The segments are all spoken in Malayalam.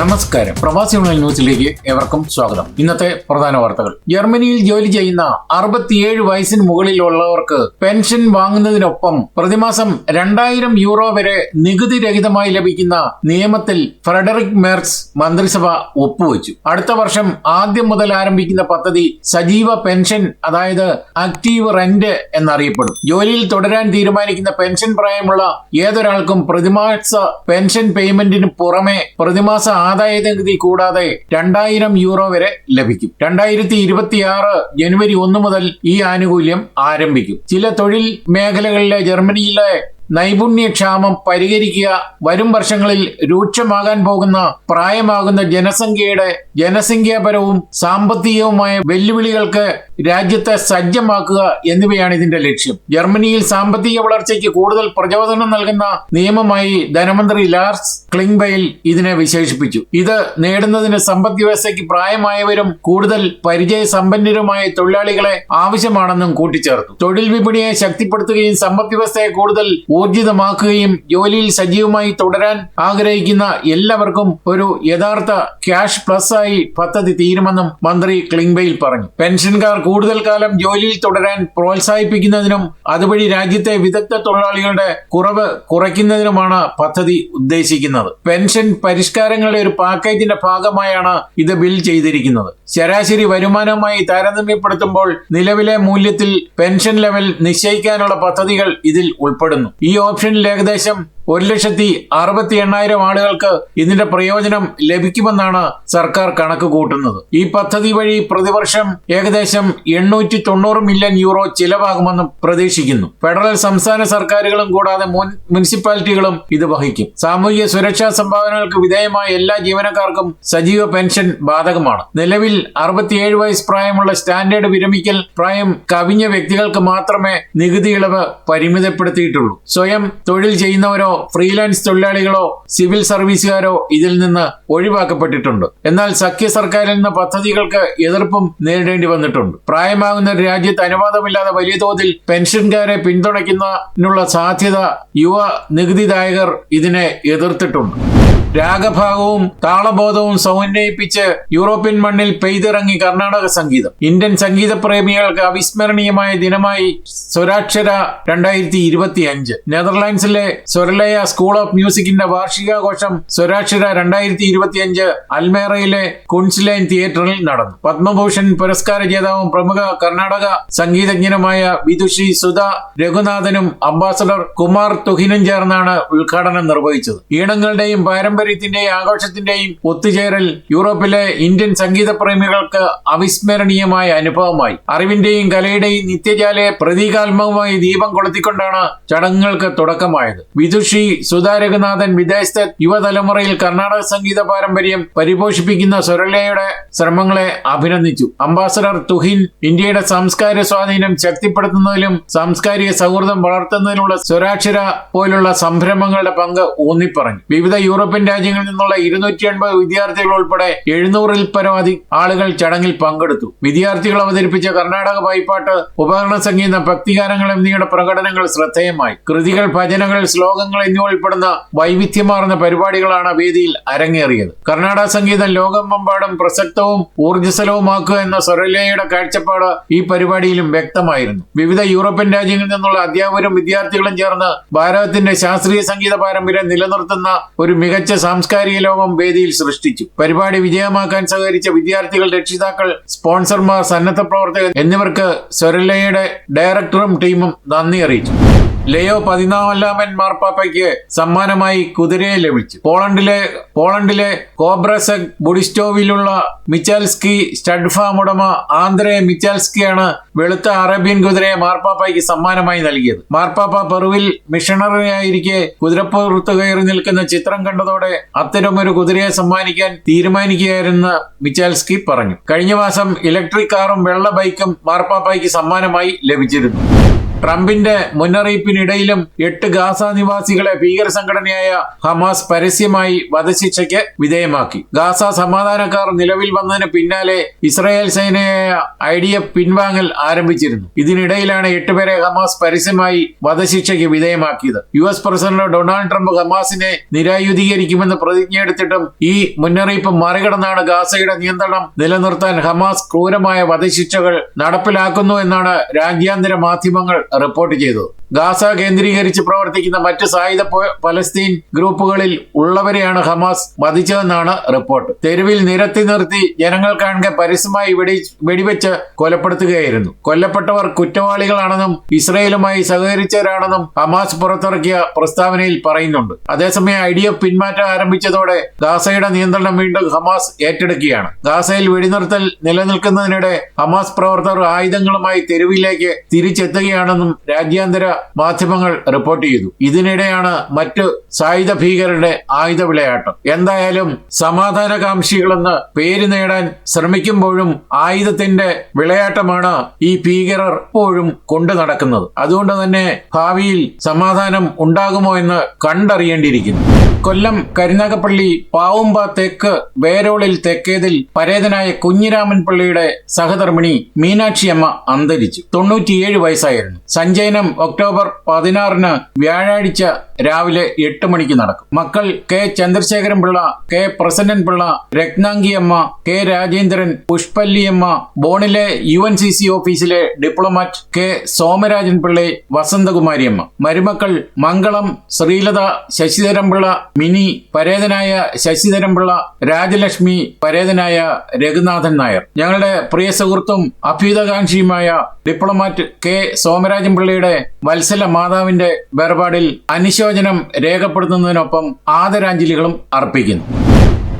നമസ്കാരം. പ്രവാസി ഓൺലൈൻ ന്യൂസിലേക്ക് ഏവർക്കും സ്വാഗതം. ഇന്നത്തെ പ്രധാന വാർത്തകൾ. ജർമ്മനിയിൽ ജോലി ചെയ്യുന്ന അറുപത്തിയേഴ് വയസ്സിന് മുകളിലുള്ളവർക്ക് പെൻഷൻ വാങ്ങുന്നതിനൊപ്പം പ്രതിമാസം രണ്ടായിരം യൂറോ വരെ നികുതി രഹിതമായി ലഭിക്കുന്ന നിയമത്തിൽ ഫ്രെഡറിക് മെർസ് മന്ത്രിസഭ ഒപ്പുവെച്ചു. അടുത്ത വർഷം ആദ്യം മുതൽ ആരംഭിക്കുന്ന പദ്ധതി സജീവ പെൻഷൻ അതായത് ആക്റ്റീവ് റെന്റ് എന്നറിയപ്പെടും. ജോലിയിൽ തുടരാൻ തീരുമാനിക്കുന്ന പെൻഷൻ പ്രായമുള്ള ഏതൊരാൾക്കും പ്രതിമാസ പെൻഷൻ പേയ്മെന്റിന് പുറമെ പ്രതിമാസ ആദായ നികുതി കൂടാതെ രണ്ടായിരം യൂറോ വരെ ലഭിക്കും. രണ്ടായിരത്തി ഇരുപത്തിയാറ് ജനുവരി ഒന്ന് മുതൽ ഈ ആനുകൂല്യം ആരംഭിക്കും. ചില തൊഴിൽ മേഖലകളിലെ ജർമ്മനിയിലെ നൈപുണ്യക്ഷാമം പരിഹരിക്കുക വരും വർഷങ്ങളിൽ രൂക്ഷമാകാൻ പോകുന്ന പ്രായമാകുന്ന ജനസംഖ്യയുടെ ജനസംഖ്യാപരവും സാമ്പത്തികവുമായ വെല്ലുവിളികൾക്ക് രാജ്യത്തെ സജ്ജമാക്കുക എന്നിവയാണ് ഇതിന്റെ ലക്ഷ്യം. ജർമ്മനിയിൽ സാമ്പത്തിക വളർച്ചയ്ക്ക് കൂടുതൽ പ്രചോദനം നൽകുന്ന നിയമമായി ധനമന്ത്രി ലാർസ് ക്ലിംഗ്ബെയിൽ ഇതിനെ വിശേഷിപ്പിച്ചു. ഇത് നേടുന്നതിന് സമ്പദ് വ്യവസ്ഥയ്ക്ക് പ്രായമായവരും കൂടുതൽ പരിചയ സമ്പന്നരുമായ തൊഴിലാളികളെ ആവശ്യമാണെന്നും കൂട്ടിച്ചേർത്തു. തൊഴിൽ വിപണിയെ ശക്തിപ്പെടുത്തുകയും സമ്പദ് വ്യവസ്ഥയെ കൂടുതൽ ഊർജിതമാക്കുകയും ജോലിയിൽ സജീവമായി തുടരാൻ ആഗ്രഹിക്കുന്ന എല്ലാവർക്കും ഒരു യഥാർത്ഥ ക്യാഷ് പ്ലസ് ആയി പദ്ധതി തീരുമെന്നും മന്ത്രി ക്ലിംഗ്ബെയിൽ പറഞ്ഞു. പെൻഷൻകാർ കൂടുതൽ കാലം ജോലിയിൽ തുടരാൻ പ്രോത്സാഹിപ്പിക്കുന്നതിനും അതുവഴി രാജ്യത്തെ വിദഗ്ധ തൊഴിലാളികളുടെ കുറവ് കുറയ്ക്കുന്നതിനുമാണ് പദ്ധതി ഉദ്ദേശിക്കുന്നത്. പെൻഷൻ പരിഷ്കാരങ്ങളുടെ ഒരു പാക്കേജിന്റെ ഭാഗമായാണ് ഇത് ബിൽ ചെയ്തിരിക്കുന്നത്. ശരാശരി വരുമാനവുമായി താരതമ്യപ്പെടുത്തുമ്പോൾ നിലവിലെ മൂല്യത്തിൽ പെൻഷൻ ലെവൽ നിശ്ചയിക്കാനുള്ള പദ്ധതികൾ ഇതിൽ ഉൾപ്പെടുന്നു. ഈ ഓപ്ഷനിൽ ഏകദേശം ഒരു ലക്ഷത്തി അറുപത്തി എണ്ണായിരം ആളുകൾക്ക് ഇതിന്റെ പ്രയോജനം ലഭിക്കുമെന്നാണ് സർക്കാർ കണക്ക് കൂട്ടുന്നത്. ഈ പദ്ധതി വഴി പ്രതിവർഷം ഏകദേശം എണ്ണൂറ്റി തൊണ്ണൂറ് മില്യൺ യൂറോ ചിലവാകുമെന്നും പ്രതീക്ഷിക്കുന്നു. ഫെഡറൽ സംസ്ഥാന സർക്കാരുകളും കൂടാതെ മുനിസിപ്പാലിറ്റികളും ഇത് വഹിക്കും. സാമൂഹിക സുരക്ഷാ സംഭാവനകൾക്ക് വിധേയമായ എല്ലാ ജീവനക്കാർക്കും സജീവ പെൻഷൻ ബാധകമാണ്. നിലവിൽ അറുപത്തിയേഴ് വയസ്സ് പ്രായമുള്ള സ്റ്റാൻഡേർഡ് വിരമിക്കൽ പ്രായം കവിഞ്ഞ വ്യക്തികൾക്ക് മാത്രമേ നികുതി ഇളവ് പരിമിതപ്പെടുത്തിയിട്ടുള്ളൂ. സ്വയം തൊഴിൽ ചെയ്യുന്നവരോ ഫ്രീലാൻസ് തൊഴിലാളികളോ സിവിൽ സർവീസുകാരോ ഇതിൽ നിന്ന് ഒഴിവാക്കപ്പെട്ടിട്ടുണ്ട്. എന്നാൽ സഖ്യ സർക്കാരിൽ നിന്ന് പദ്ധതികൾക്ക് എതിർപ്പും നേരിടേണ്ടി വന്നിട്ടുണ്ട്. പ്രായമാകുന്ന രാജ്യത്ത് അനുവാദമില്ലാതെ വലിയ തോതിൽ പെൻഷൻകാരെ പിന്തുണയ്ക്കുന്നതിനുള്ള സാധ്യത യുവ നികുതിദായകർ ഇതിനെ എതിർത്തിട്ടുണ്ട്. രാഗഭാഗവും താളബോധവും സമന്വയിപ്പിച്ച് യൂറോപ്യൻ മണ്ണിൽ പെയ്തിറങ്ങി കർണാടക സംഗീതം. ഇന്ത്യൻ സംഗീത പ്രേമികൾക്ക് അവിസ്മരണീയമായ ദിനമായി സ്വരാക്ഷര രണ്ടായിരത്തി ഇരുപത്തി അഞ്ച് നെതർലാൻഡ്സിലെ സ്വരലയ സ്കൂൾ ഓഫ് മ്യൂസിക്കിന്റെ വാർഷികാഘോഷം സ്വരാക്ഷര രണ്ടായിരത്തി ഇരുപത്തി അഞ്ച് അൽമേറയിലെ കുൺസ്ലൈൻ തിയേറ്ററിൽ നടന്നു. പത്മഭൂഷൺ പുരസ്കാര ജേതാവും പ്രമുഖ കർണാടക സംഗീതജ്ഞനുമായ വിദുഷി സുധ രഘുനാഥനും അംബാസഡർ കുമാർ തുഹിനും ചേർന്നാണ് ഉദ്ഘാടനം നിർവഹിച്ചത്. ഈണങ്ങളുടെയും പാരമ്പര്യത്തിന്റെയും ആഘോഷത്തിന്റെയും ഒത്തുചേരൽ യൂറോപ്പിലെ ഇന്ത്യൻ സംഗീത പ്രേമികൾക്ക് അവിസ്മരണീയമായ അനുഭവമായി. അറിവിന്റെയും കലയുടെയും നിത്യജാലയെ പ്രതീകാത്മകമായി ദീപം കൊളുത്തിക്കൊണ്ടാണ് ചടങ്ങുകൾക്ക് തുടക്കമായത്. വിദുഷി സുതാരകനാഥൻ വിദേശത്തെ യുവതലമുറയിൽ കർണാടക സംഗീത പാരമ്പര്യം പരിപോഷിപ്പിക്കുന്ന സ്വരലയുടെ ശ്രമങ്ങളെ അഭിനന്ദിച്ചു. അംബാസഡർ തുഹിൻ ഇന്ത്യയുടെ സാംസ്കാരിക സ്വാധീനം ശക്തിപ്പെടുത്തുന്നതിലും സാംസ്കാരിക സൗഹൃദം വളർത്തുന്നതിനുള്ള സ്വരാക്ഷര പോലുള്ള സംരംഭങ്ങളുടെ പങ്ക് ഊന്നിപ്പറഞ്ഞു. വിവിധ യൂറോപ്യൻ രാജ്യങ്ങളിൽ നിന്നുള്ള ഇരുന്നൂറ്റി എൺപത് വിദ്യാർത്ഥികൾ ഉൾപ്പെടെ എഴുന്നൂറിൽ പരമാവധി ആളുകൾ ചടങ്ങിൽ പങ്കെടുത്തു. വിദ്യാർത്ഥികൾ അവതരിപ്പിച്ച കർണാടക വായ്പാട്ട് ഉപകരണ സംഗീതം ഭക്തിഗാനങ്ങൾ എന്നിവയുടെ പ്രകടനങ്ങൾ ശ്രദ്ധേയമായി. കൃതികൾ ഭജനകൾ ശ്ലോകങ്ങൾ എന്നിവ ഉൾപ്പെടുന്ന വൈവിധ്യമാർന്ന പരിപാടികളാണ് വേദിയിൽ അരങ്ങേറിയത്. കർണാടക സംഗീതം ലോകമെമ്പാടും പ്രസക്തവും ഊർജസ്വലവുമാക്കുക എന്ന സ്വരലയുടെ കാഴ്ചപ്പാട് ഈ പരിപാടിയിലും വ്യക്തമായിരുന്നു. വിവിധ യൂറോപ്യൻ രാജ്യങ്ങളിൽ നിന്നുള്ള അധ്യാപകരും വിദ്യാർത്ഥികളും ചേർന്ന് ഭാരതത്തിന്റെ ശാസ്ത്രീയ സംഗീത പാരമ്പര്യം നിലനിർത്തുന്ന ഒരു മികച്ച സാംസ്കാരിക ലോകം വേദിയിൽ സൃഷ്ടിച്ചു. പരിപാടി വിജയമാക്കാൻ സഹകരിച്ച വിദ്യാർത്ഥികൾ രക്ഷിതാക്കൾ സ്പോൺസർമാർ സന്നദ്ധ പ്രവർത്തകർ എന്നിവർക്ക് സ്വരലയുടെ ഡയറക്ടറും ടീമും നന്ദി അറിയിച്ചു. ലയോ പതിനാലാമൻ മാർപ്പാപ്പയ്ക്ക് സമ്മാനമായി കുതിരയെ ലഭിച്ചു. പോളണ്ടിലെ പോളണ്ടിലെ കോബ്രസക് ബുഡിസ്റ്റോവിലുള്ള മിച്ചാൽസ്കി സ്റ്റഡ് ഫാം ഉടമ ആന്ധ്രെ മിച്ചാൽസ്കിയാണ് വെളുത്ത അറേബ്യൻ കുതിരയെ മാർപ്പാപ്പയ്ക്ക് സമ്മാനമായി നൽകിയത്. മാർപ്പാപ്പ പെറുവിൽ മിഷണറിയായിരിക്കെ കുതിരപ്പുറത്ത് കയറി നിൽക്കുന്ന ചിത്രം കണ്ടതോടെ അത്തരമൊരു കുതിരയെ സമ്മാനിക്കാൻ തീരുമാനിക്കുകയായിരുന്ന മിച്ചാൽസ്കി പറഞ്ഞു. കഴിഞ്ഞ മാസം ഇലക്ട്രിക് കാറും വെള്ള ബൈക്കും മാർപ്പാപ്പയ്ക്ക് സമ്മാനമായി ലഭിച്ചിരുന്നു. ട്രംപിന്റെ മുന്നറിയിപ്പിനിടയിലും എട്ട് ഗാസ നിവാസികളെ ഭീകര സംഘടനയായ ഹമാസ് പരസ്യമായി വധശിക്ഷയ്ക്ക് വിധേയമാക്കി. ഗാസ സമാധാനക്കാർ നിലവിൽ വന്നതിന് പിന്നാലെ ഇസ്രായേൽ സേനയായ ഐ ഡി എഫ് പിൻവാങ്ങൽ ആരംഭിച്ചിരുന്നു. ഇതിനിടയിലാണ് എട്ടുപേരെ ഹമാസ് പരസ്യമായി വധശിക്ഷയ്ക്ക് വിധേയമാക്കിയത്. U S president Donald Trump ഹമാസിനെ നിരായുധീകരിക്കുമെന്ന് പ്രതിജ്ഞയെടുത്തിട്ടും ഈ മുന്നറിയിപ്പ് മറികടന്നാണ് ഗാസയുടെ നിയന്ത്രണം നിലനിർത്താൻ ഹമാസ് ക്രൂരമായ വധശിക്ഷകൾ നടപ്പിലാക്കുന്നു എന്നാണ് രാജ്യാന്തര മാധ്യമങ്ങൾ റിപ്പോർട്ട് ചെയ്തത് ഗാസ കേന്ദ്രീകരിച്ച് പ്രവർത്തിക്കുന്ന മറ്റ് സായുധ പലസ്തീൻ ഗ്രൂപ്പുകളിൽ ഉള്ളവരെയാണ് ഹമാസ് വധിച്ചതെന്നാണ് റിപ്പോർട്ട്. തെരുവിൽ നിരത്തി നിർത്തി ജനങ്ങൾ കാണുക പരസ്യമായി വെടി വെടിവെച്ച് കൊലപ്പെടുത്തുകയായിരുന്നു. കൊല്ലപ്പെട്ടവർ കുറ്റവാളികളാണെന്നും ഇസ്രയേലുമായി സഹകരിച്ചവരാണെന്നും ഹമാസ് പുറത്തിറക്കിയ പ്രസ്താവനയിൽ പറയുന്നുണ്ട്. അതേസമയം ഐ ഡി എഫ് പിന്മാറ്റം ആരംഭിച്ചതോടെ ഗാസയുടെ നിയന്ത്രണം വീണ്ടും ഹമാസ് ഏറ്റെടുക്കുകയാണ്. ഗാസയിൽ വെടിനിർത്തൽ നിലനിൽക്കുന്നതിനിടെ ഹമാസ് പ്രവർത്തകർ ആയുധങ്ങളുമായി തെരുവിലേക്ക് തിരിച്ചെത്തുകയാണെന്നും രാജ്യാന്തര മാധ്യമങ്ങൾ റിപ്പോർട്ട് ചെയ്തു. ഇതിനിടെയാണ് മറ്റു സായുധ ഭീകരരുടെ ആയുധ വിളയാട്ടം. എന്തായാലും സമാധാനകാംക്ഷികളെന്ന് പേര് നേടാൻ ശ്രമിക്കുമ്പോഴും ആയുധത്തിന്റെ വിളയാട്ടമാണ് ഈ ഭീകരർ എപ്പോഴും കൊണ്ടു നടക്കുന്നത്. അതുകൊണ്ട് തന്നെ ഭാവിയിൽ സമാധാനം ഉണ്ടാകുമോ എന്ന് കണ്ടറിയേണ്ടിയിരിക്കുന്നു. കൊല്ലം കരുനാഗപ്പള്ളി പാവുമ്പ തെക്ക് വേരോളിൽ തെക്കേതിൽ പരേതനായ കുഞ്ഞിരാമൻ പള്ളിയുടെ സഹധർമ്മിണി മീനാക്ഷിയമ്മ അന്തരിച്ചു. തൊണ്ണൂറ്റിയേഴ് വയസ്സായിരുന്നു. സഞ്ജയനം ഒക്ടോബർ പതിനാറിന് വ്യാഴാഴ്ച രാവിലെ എട്ട് മണിക്ക് നടക്കും. മക്കൾ K Chandrasekharan Pillai K Prasannan Pillai Ratnangiamma K Rajendran Pushpalliamma ബോണിലെ U N C C ഓഫീസിലെ ഡിപ്ലോമാറ്റ് കെ സോമരാജൻ പിള്ളെ വസന്തകുമാരിയമ്മ. മരുമക്കൾ മംഗളം ശ്രീലത ശശിധരൻ പിള്ള മിനി പരേതനായ ശശിധരൻ പിള്ള രാജലക്ഷ്മി പരേതനായ രഘുനാഥൻ നായർ. ഞങ്ങളുടെ പ്രിയ സുഹൃത്തും അഭ്യുതകാംക്ഷിയുമായ ഡിപ്ലോമാറ്റ് കെ. സോമരാജൻ പിള്ളയുടെ വത്സല മാതാവിന്റെ വേർപാടിൽ അനുശോചനം രേഖപ്പെടുത്തുന്നതിനൊപ്പം ആദരാഞ്ജലികളും അർപ്പിക്കുന്നു.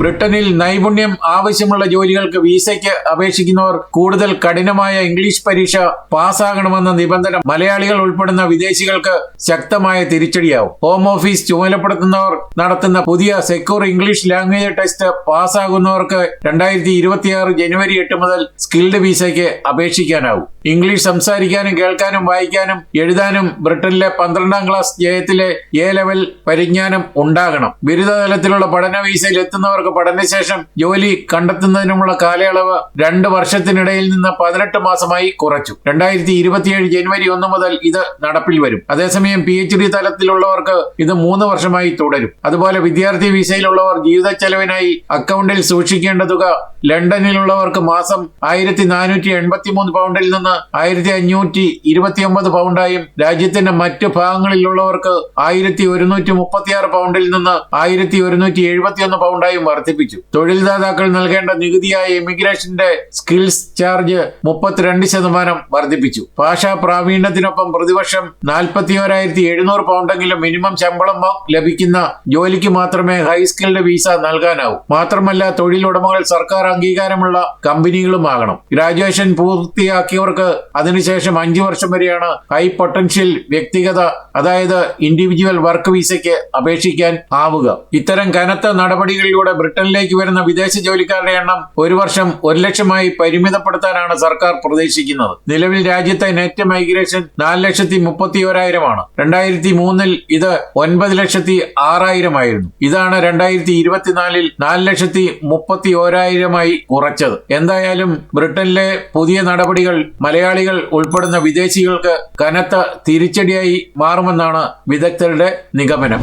ബ്രിട്ടനിൽ നൈപുണ്യം ആവശ്യമുള്ള ജോലികൾക്ക് വിസയ്ക്ക് അപേക്ഷിക്കുന്നവർ കൂടുതൽ കഠിനമായ ഇംഗ്ലീഷ് പരീക്ഷ പാസ്സാകണമെന്ന നിബന്ധന മലയാളികൾ ഉൾപ്പെടുന്ന വിദേശികൾക്ക് ശക്തമായ തിരിച്ചടിയാവും. ഹോം ഓഫീസ് ചുമതലപ്പെടുത്തുന്നവർ നടത്തുന്ന പുതിയ സെക്യൂർ ഇംഗ്ലീഷ് ലാംഗ്വേജ് ടെസ്റ്റ് പാസ്സാകുന്നവർക്ക് രണ്ടായിരത്തി ഇരുപത്തിയാറ് ജനുവരി എട്ട് മുതൽ സ്കിൽഡ് വിസയ്ക്ക് അപേക്ഷിക്കാനാവും. ഇംഗ്ലീഷ് സംസാരിക്കാനും കേൾക്കാനും വായിക്കാനും എഴുതാനും ബ്രിട്ടനിലെ പന്ത്രണ്ടാം ക്ലാസ് ജയത്തിലെ എ ലെവൽ പരിജ്ഞാനം ഉണ്ടാകണം. ബിരുദതലത്തിലുള്ള പഠന വിസയിൽ എത്തുന്നവർക്ക് പഠനശേഷം ജോലി കണ്ടെത്തുന്നതിനുമുള്ള കാലയളവ് രണ്ട് വർഷത്തിനിടയിൽ നിന്ന് പതിനെട്ട് മാസമായി കുറച്ചു. രണ്ടായിരത്തി ഇരുപത്തിയേഴ് ജനുവരി ഒന്ന് മുതൽ ഇത് നടപ്പിൽ വരും. അതേസമയം പി എച്ച് ഡി തലത്തിലുള്ളവർക്ക് ഇത് മൂന്ന് വർഷമായി തുടരും. അതുപോലെ വിദ്യാർത്ഥി വിസയിലുള്ളവർ ജീവിത ചെലവിനായി അക്കൗണ്ടിൽ സൂക്ഷിക്കേണ്ട തുക ലണ്ടനിലുള്ളവർക്ക് മാസം ആയിരത്തി നാനൂറ്റി എൺപത്തി മൂന്ന് പൗണ്ടിൽ നിന്ന് ആയിരത്തി അഞ്ഞൂറ്റി ഇരുപത്തിയൊമ്പത് പൗണ്ടായും രാജ്യത്തിന്റെ മറ്റു ഭാഗങ്ങളിലുള്ളവർക്ക് ആയിരത്തി ഒരുന്നൂറ്റി മുപ്പത്തിയാറ് പൗണ്ടിൽ നിന്ന് ആയിരത്തി ഒരുന്നൂറ്റി എഴുപത്തിയൊന്ന് പൗണ്ടായും വർദ്ധിപ്പിച്ചു. തൊഴിൽദാതാക്കൾ നൽകേണ്ട നികുതിയായ ഇമിഗ്രേഷന്റെ സ്കിൽസ് ചാർജ് മുപ്പത്തിരണ്ട് ശതമാനം വർദ്ധിപ്പിച്ചു. ഭാഷാ പ്രാവീണ്യത്തിനൊപ്പം പ്രതിവർഷം നാൽപ്പത്തി ഒരായിരത്തി എഴുന്നൂറ് പൗണ്ടെങ്കിലും മിനിമം ശമ്പളം ലഭിക്കുന്ന ജോലിക്ക് മാത്രമേ ഹൈസ്കിൽഡ് വീസ നൽകാനാവൂ. മാത്രമല്ല തൊഴിലുടമകൾ സർക്കാർ അംഗീകാരമുള്ള കമ്പനികളുമാകണം ഗ്രാജുവേഷൻ പൂർത്തിയാക്കിയവർക്ക് അതിനുശേഷം അഞ്ചു വർഷം വരെയാണ് ഹൈ പൊട്ടൻഷ്യൽ വ്യക്തിഗത അതായത് ഇൻഡിവിജ്വൽ വർക്ക് വിസയ്ക്ക് അപേക്ഷിക്കാൻ ആവുക. ഇത്തരം കനത്ത നടപടികളിലൂടെ ബ്രിട്ടനിലേക്ക് വരുന്ന വിദേശ ജോലിക്കാരുടെ എണ്ണം ഒരു വർഷം ഒരു ലക്ഷമായി പരിമിതപ്പെടുത്താനാണ് സർക്കാർ പ്രതീക്ഷിക്കുന്നത്. നിലവിൽ രാജ്യത്തെ നെറ്റ് മൈഗ്രേഷൻ നാല് ലക്ഷത്തി മുപ്പത്തി ഓരായിരമാണ് രണ്ടായിരത്തി മൂന്നിൽ ഇത് ഒൻപത് ലക്ഷത്തി ആറായിരമായിരുന്നു. ഇതാണ് രണ്ടായിരത്തി ഇരുപത്തിനാലിൽ നാല് ലക്ഷത്തി മുപ്പത്തി ഓരായിരമായി കുറച്ചത് എന്തായാലും ബ്രിട്ടനിലെ പുതിയ നടപടികൾ മലയാളികൾ ഉൾപ്പെടുന്ന വിദേശികൾക്ക് കനത്ത തിരിച്ചടിയായി മാറുമെന്നാണ് വിദഗ്ധരുടെ നിഗമനം.